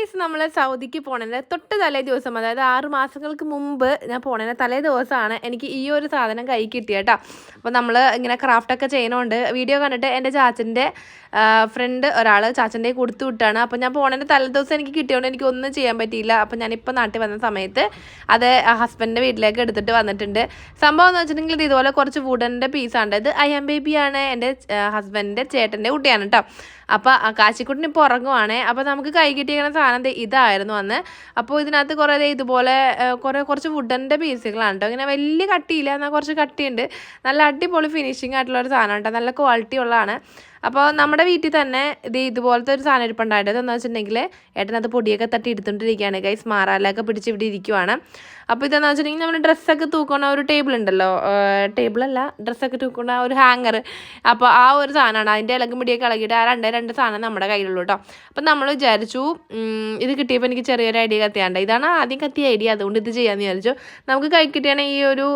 Guys നമ്മൾ സൗദിക്ക് പോണതിന്റെ തൊട്ട് തലേ ദിവസം അതായത് ആറ് മാസങ്ങൾക്ക് മുമ്പ് ഞാൻ പോണതിന്റെ തലേ ദിവസമാണ് എനിക്ക് ഈ ഒരു സാധനം കൈ കിട്ടിയ കേട്ടോ അപ്പോൾ നമ്മൾ ഇങ്ങനെ ക്രാഫ്റ്റൊക്കെ ചെയ്യണോണ്ട് വീഡിയോ കണ്ടിട്ട് എന്റെ ചാച്ചന്റെ ഫ്രണ്ട് ഒരാൾ ചാച്ചന്റെ കൊടുത്തു വിട്ടാണ്. അപ്പോൾ ഞാൻ പോണതിന്റെ തലേ ദിവസം എനിക്ക് കിട്ടിയതുകൊണ്ട് എനിക്ക് ഒന്നും ചെയ്യാൻ പറ്റിയില്ല. അപ്പോൾ ഞാനിപ്പോൾ നാട്ടിൽ വന്ന സമയത്ത് അത് ഹസ്ബൻഡിന്റെ വീട്ടിലേക്ക് എടുത്തിട്ട് വന്നിട്ടുണ്ട്. സംഭവം എന്ന് വെച്ചിട്ടുണ്ടെങ്കിൽ ഇത് ഇതുപോലെ കുറച്ച് വുഡന്റെ പീസാണ് ഇത് ഐ എം ബേബിയാണ് എന്റെ ഹസ്ബൻഡിന്റെ ചേട്ടന്റെ കുട്ടിയാണ് കേട്ടോ അപ്പോൾ കാശിക്കുട്ടിന് ഇപ്പോൾ ഉറങ്ങുവാണേ. അപ്പോൾ നമുക്ക് കൈ കിട്ടിയിരിക്കുന്ന സാധനം ഇതായിരുന്നു അന്ന്. അപ്പോൾ ഇതിനകത്ത് കുറേ ഇതുപോലെ കുറേ കുറച്ച് വുഡന്റെ പീസുകളാണ് കേട്ടോ ഇങ്ങനെ വലിയ കട്ടിയില്ല എന്നാൽ കുറച്ച് കട്ടിയുണ്ട്. നല്ല അടിപൊളി ഫിനിഷിംഗ് ആയിട്ടുള്ള ഒരു സാധനം കേട്ടോ നല്ല ക്വാളിറ്റി ഉള്ളതാണ്. അപ്പോൾ നമ്മുടെ വീട്ടിൽ തന്നെ ഇത് ഇതുപോലത്തെ ഒരു സാധനം ഇരിപ്പുണ്ടായിട്ട് എന്ന് വെച്ചിട്ടുണ്ടെങ്കിൽ ഏട്ടനത് പൊടിയൊക്കെ തട്ടി എടുത്തുകൊണ്ടിരിക്കുകയാണ് ഗൈസ് മാറാലൊക്കെ പിടിച്ച് ഇവിടെ ഇരിക്കുവാണ്. അപ്പോൾ ഇതെന്ന് വെച്ചിട്ടുണ്ടെങ്കിൽ നമ്മൾ ഡ്രസ്സൊക്കെ തൂക്കുന്ന ഒരു ടേബിൾ ഉണ്ടല്ലോ. ടേബിളല്ല ഡ്രസ്സൊക്കെ തൂക്കുന്ന ഒരു ഹാങ്ങർ അപ്പോൾ ആ ഒരു സാധനമാണ്. അതിന്റെ ഇളകും പിടിയൊക്കെ ഇളകിയിട്ട് ആ രണ്ട് രണ്ട് സാധനം നമ്മുടെ കയ്യിലുള്ളൂ കേട്ടോ അപ്പം നമ്മൾ വിചാരിച്ചു ഇത് കിട്ടിയപ്പോൾ എനിക്ക് ചെറിയൊരു ഐഡിയ കത്തിയാണ്ട്. ഇതാണ് ആദ്യം കത്തിയ ഐഡിയ അതുകൊണ്ട് ഇത് ചെയ്യാമെന്ന് വിചാരിച്ചു. നമുക്ക് കൈ കിട്ടിയാണെങ്കിൽ ഈ ഒരു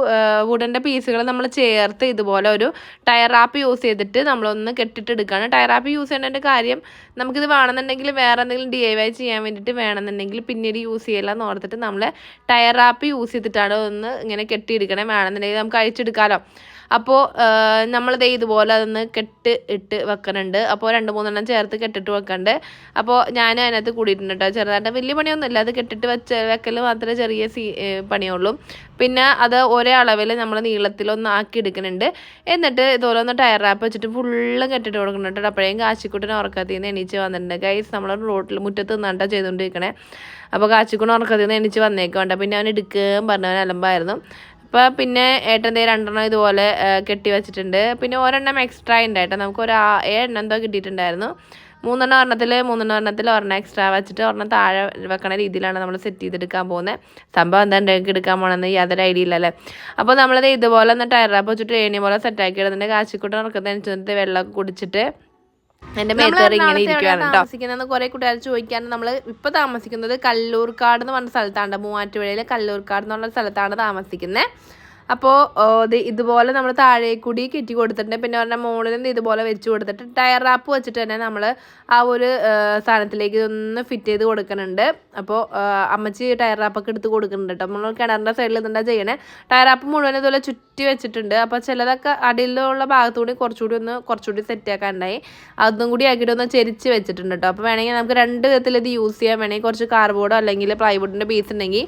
വുഡന്റെ പീസുകൾ നമ്മൾ ചേർത്ത് ഇതുപോലെ ഒരു ടയർ ആപ്പ് യൂസ് ചെയ്തിട്ട് നമ്മളൊന്ന് കെട്ടിട്ട് എടുക്കുകയാണ് ടയർ ആപ്പ് യൂസ് ചെയ്യേണ്ട കാര്യം നമുക്കിത് വേണമെന്നുണ്ടെങ്കിൽ വേറെ എന്തെങ്കിലും ഡി ഐ വൈ ചെയ്യാൻ വേണ്ടിയിട്ട് വേണമെന്നുണ്ടെങ്കിൽ പിന്നീട് യൂസ് ചെയ്യില്ല എന്ന് ഓർത്തിട്ട് നമ്മൾ ടയർ ആപ്പ് യൂസ് ചെയ്തിട്ടാണ് ഒന്ന് ഇങ്ങനെ കെട്ടിയെടുക്കണേ. വേണമെന്നുണ്ടെങ്കിൽ നമുക്ക് അഴിച്ചെടുക്കാമല്ലോ അപ്പോൾ നമ്മളിത് ഇതുപോലെ അതൊന്ന് കെട്ട് ഇട്ട് വെക്കുന്നുണ്ട് അപ്പോൾ രണ്ട് മൂന്നെണ്ണം ചേർത്ത് കെട്ടിട്ട് വെക്കണ്ട്. അപ്പോൾ ഞാൻ അതിനകത്ത് കൂടിയിട്ടുണ്ട് കേട്ടോ ചെറുതായിട്ട് വലിയ പണിയൊന്നുമില്ല. അത് കെട്ടിട്ട് വെച്ച് വെക്കൽ മാത്രമേ ചെറിയ സീ പണിയുള്ളൂ. പിന്നെ അത് ഒരേ അളവിൽ നമ്മൾ നീളത്തിലൊന്ന് ആക്കി എടുക്കുന്നുണ്ട് എന്നിട്ട് ഇതുപോലെ ഒന്ന് ടയർ റാപ്പ് വെച്ചിട്ട് ഫുള്ളും കെട്ടിട്ട് കൊടുക്കുന്നുണ്ട് അപ്പോഴേക്കും കാശിക്കുട്ടിനെ ഉറക്കത്തിൽ നിന്ന് എണീച്ച് വന്നിട്ടുണ്ട്. ഗൈസ് നമ്മൾ റോട്ടിൽ മുറ്റത്ത് നിന്നാട്ടോ ചെയ്തുകൊണ്ടിരിക്കണേ അപ്പോൾ കാച്ചിക്കുണ്ണ ഉറക്കത്തിൽ നിന്ന് എണീച്ച് വന്നേക്കുണ്ട് പിന്നെ അവൻ എടുക്കുകയും പറഞ്ഞവൻ അലമ്പായിരുന്നു. അപ്പോൾ പിന്നെ ഏട്ടന്റെ രണ്ടെണ്ണം ഇതുപോലെ കെട്ടി വെച്ചിട്ടുണ്ട്. പിന്നെ ഒരെണ്ണം എക്സ്ട്രാ ഉണ്ട് ഏട്ടൻ നമുക്ക് ഒരു ഏഴെണ്ണം എന്തോ കിട്ടിയിട്ടുണ്ടായിരുന്നു. മൂന്നെണ്ണം ഒരെണ്ണത്തിൽ മൂന്നെണ്ണം ഒരെണ്ണത്തിൽ ഒരെണ്ണം എക്സ്ട്രാ വെച്ചിട്ട് ഒരെണ്ണം താഴെ വെക്കണ രീതിയിലാണ് നമ്മൾ സെറ്റ് ചെയ്തെടുക്കാൻ പോകുന്നത് സംഭവം എന്താണ് ഡേക്ക് എടുക്കാൻ പോകണമെന്ന് യാതൊരു ഐഡിയ ഇല്ലല്ലേ അപ്പോൾ നമ്മളത് ഇതുപോലെ ഒന്ന് ടയറാപ്പ് വെച്ചിട്ട് ഏണി പോലെ സെറ്റാക്കി ഇടുന്നുണ്ട്. കാശിക്കൂട്ടം ഇറക്കുന്നതനുസരിച്ച് വെള്ളമൊക്കെ കുടിച്ചിട്ട് എന്റെ മേത്തേറി ഇങ്ങനെ ഇരിക്കുകയാണ് താമസിക്കുന്നത് കുറെ കൂട്ടുകാർ ചോദിക്കാൻ നമ്മൾ ഇപ്പൊ താമസിക്കുന്നത് കല്ലൂർക്കാട് എന്ന് പറഞ്ഞ സ്ഥലത്താണ്. മൂവാറ്റുപുഴയിലെ കല്ലൂർക്കാട് എന്നുള്ള സ്ഥലത്താണ് താമസിക്കുന്നത് അപ്പോൾ ഇതുപോലെ നമ്മൾ താഴെ കൂടി കെറ്റി കൊടുത്തിട്ടുണ്ട്. പിന്നെ പറഞ്ഞാൽ മുകളിൽ ഇതുപോലെ വെച്ച് കൊടുത്തിട്ട് ടയർ റാപ്പ് വെച്ചിട്ട് തന്നെ നമ്മൾ ആ ഒരു സ്ഥാനത്തിലേക്ക് ഇതൊന്ന് ഫിറ്റ് ചെയ്ത് കൊടുക്കുന്നുണ്ട്. അപ്പോൾ അമ്മച്ചി ടയർ റാപ്പൊക്കെ എടുത്ത് കൊടുക്കുന്നുണ്ട് കേട്ടോ. നമ്മൾ കിണറിന്റെ സൈഡിൽ എന്താ ചെയ്യണേ? ടയർ റാപ്പ് മുഴുവൻ ഇതുപോലെ ചുറ്റി വെച്ചിട്ടുണ്ട്. അപ്പോൾ ചിലതൊക്കെ അടിയിലുള്ള ഭാഗത്തുകൂടി കുറച്ചുകൂടി ഒന്ന് കുറച്ചുകൂടി സെറ്റ് ആക്കാനുണ്ടായി. അതും കൂടി ആക്കിയിട്ട് ഒന്ന് ചെരിച്ച് വെച്ചിട്ടുണ്ട് കേട്ടോ. അപ്പോൾ വേണമെങ്കിൽ നമുക്ക് രണ്ട് വിധത്തിൽ ഇത് യൂസ് ചെയ്യാൻ വേണമെങ്കിൽ കുറച്ച് കാർബോർഡോ അല്ലെങ്കിൽ പ്ലൈവുഡിന്റെ പീസ് ഉണ്ടെങ്കിൽ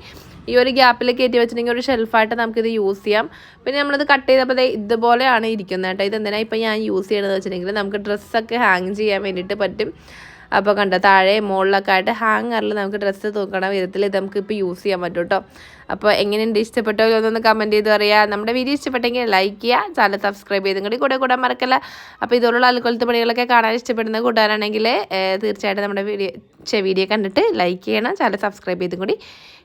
ഈ ഒരു ഗ്യാപ്പിൽ കയറ്റി വെച്ചിട്ടുണ്ടെങ്കിൽ ഒരു ഷെൽഫായിട്ട് നമുക്കിത് യൂസ് ചെയ്യാം. പിന്നെ നമ്മളിത് കട്ട് ചെയ്തപ്പോൾ ഇതുപോലെയാണ് ഇരിക്കുന്നത് കേട്ടോ. ഇതെന്തിനാണ് ഇപ്പം ഞാൻ യൂസ് ചെയ്യണമെന്ന് വെച്ചിട്ടുണ്ടെങ്കിൽ നമുക്ക് ഡ്രസ്സൊക്കെ ഹാങ് ചെയ്യാൻ വേണ്ടിയിട്ട് പറ്റും. അപ്പോൾ കണ്ടോ താഴെ മുകളിലൊക്കെ ആയിട്ട് ഹാങ്ങറിൽ നമുക്ക് ഡ്രസ്സ് തൂക്കണ വിധത്തിൽ ഇത് നമുക്ക് ഇപ്പോൾ യൂസ് ചെയ്യാൻ പറ്റും കേട്ടോ. അപ്പോൾ എങ്ങനെയുണ്ട്? ഇഷ്ടപ്പെട്ടോ എന്നൊന്ന് കമന്റ് ചെയ്ത് പറയുക നമ്മുടെ വീഡിയോ ഇഷ്ടപ്പെട്ടെങ്കിൽ ലൈക്ക് ചെയ്യുക ചാനൽ സബ്സ്ക്രൈബ് ചെയ്തും കൂടി കൂടെ കൂടാൻ മറക്കല്ല. അപ്പോൾ ഇതുപോലുള്ള അൽക്കൊലത്തെ പണികളൊക്കെ കാണാൻ ഇഷ്ടപ്പെടുന്ന കൂട്ടുകാരാണെങ്കിൽ തീർച്ചയായിട്ടും നമ്മുടെ വീഡിയോ വീഡിയോ കണ്ടിട്ട് ലൈക്ക് ചെയ്യണം. ചാനൽ സബ്സ്ക്രൈബ് ചെയ്തും കൂടി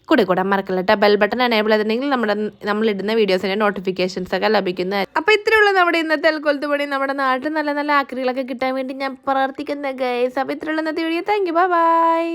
കൂടെ കൂടെ മറക്കില്ല. കേട്ടോ ബെൽ ബട്ടൺ എനേബിൾ ചെയ്തിട്ടുണ്ടെങ്കിൽ നമ്മുടെ നമ്മൾ ഇടുന്ന വീഡിയോസിന്റെ നോട്ടിഫിക്കേഷൻസ് ഒക്കെ ലഭിക്കുന്നത് അപ്പോൾ ഇത്രയുള്ള നമ്മുടെ ഇന്നത്തെ അൽക്കൊലത്ത് പണി നമ്മുടെ നാട്ടിൽ നല്ല നല്ല ആക്രികളൊക്കെ കിട്ടാൻ വേണ്ടി ഞാൻ പ്രവർത്തിക്കുന്ന ഗൈസ് അപ്പോൾ ഇത്രയുള്ള ഇന്നത്തെ വീഡിയോ താങ്ക് യു ബൈ